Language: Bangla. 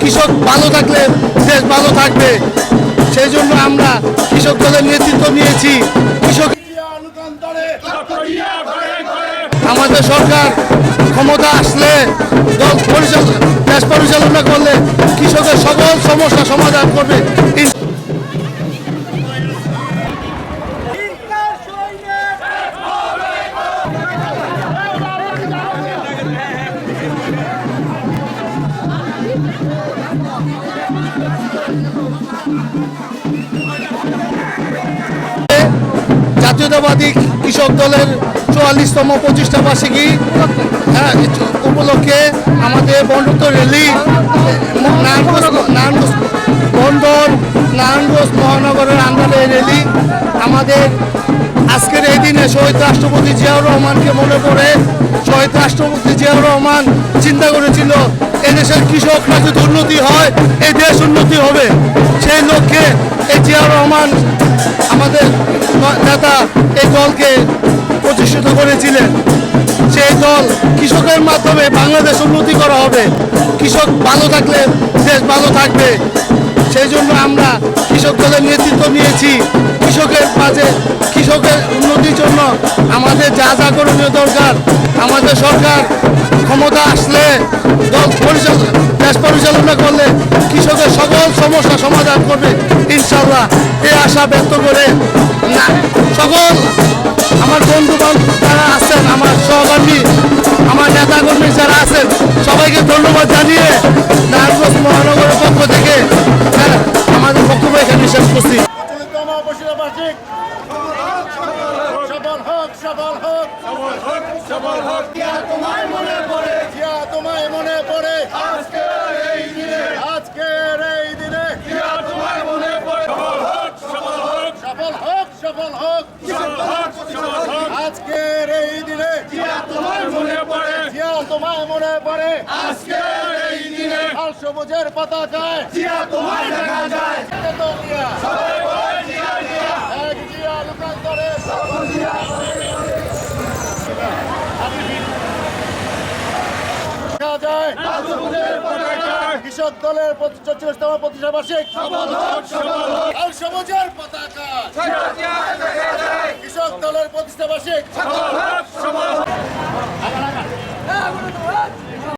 কৃষক ভালো থাকলে দেশ ভালো থাকবে। সেই জন্য আমরা কৃষক দলের নেতৃত্ব নিয়েছি। কৃষক আমাদের সরকার ক্ষমতা আসলে দল পরিচালনা দেশ পরিচালনা করলে কৃষকের সকল সমস্যা সমাধান করবে। জাতীয়তাবাদী কৃষক দলের চুয়াল্লিশতম প্রতিষ্ঠা বার্ষিকী হ্যাঁ, উপলক্ষে আমাদের বন্ধুত্ব র্যালি নারায়ণগঞ্জ বন্দর নারায়ণগঞ্জ মহানগরের আন্ডারে র্যালি আমাদের আজকের এই দিনে শহীদ রাষ্ট্রপতি জিয়াউর রহমানকে মনে পড়ে শহীদ রাষ্ট্রপতি জিয়াউর রহমান চিন্তা করেছিল এদেশের কৃষকরা যদি উন্নতি হয় এই দেশ উন্নতি হবে। সেই লক্ষ্যে এই জিয়াউর রহমান আমাদের নেতা এই দলকে প্রতিষ্ঠিত করেছিলেন। সেই দল কৃষকের মাধ্যমে বাংলাদেশ উন্নতি করা হবে। কৃষক ভালো থাকলে দেশ ভালো থাকবে। সেই জন্য আমরা কৃষক দলের নেতৃত্ব নিয়েছি। কৃষকের মাঝে কৃষকের উন্নতির জন্য আমাদের যা যা করণীয় দরকার, আমাদের সরকার ক্ষমতা আসলে দল পরিচালনা দেশ পরিচালনা করলে কৃষকের সকল সমস্যা সমাধান করবে ইনশাল্লাহ এই আশা ব্যক্ত করে সকল আমার বন্ধু যারা আছেন, আমার সহকর্মী, আমার নেতাকর্মী যারা আছেন, সবাইকে ধন্যবাদ জানিয়ে চল্লিশতম বৈশাখ বার্ষিক। সফল হোক সফল হোক। সফল হোক তোমায় মনে পড়ে জিয়া তোমায় মনে পড়ে। আজকের এই দিনে। আজকের এই দিনে জিয়া তোমায় মনে পড়ে সফল হোক সফল হোক। সফল হোক সফল হোক সফল হোক সফল হোক আজকের এই দিনে। জিয়া তোমায় মনে পড়ে জিয়া তোমায় মনে পড়ে। আজকের এই দিনে। লাল সবুজের পতাকায়। জিয়া তোমায় পতাকায় কৃষক দলের চল্লিশতম প্রতিষ্ঠা বার্ষিক। পতাকা। কৃষক দলের প্রতিষ্ঠা বার্ষিক।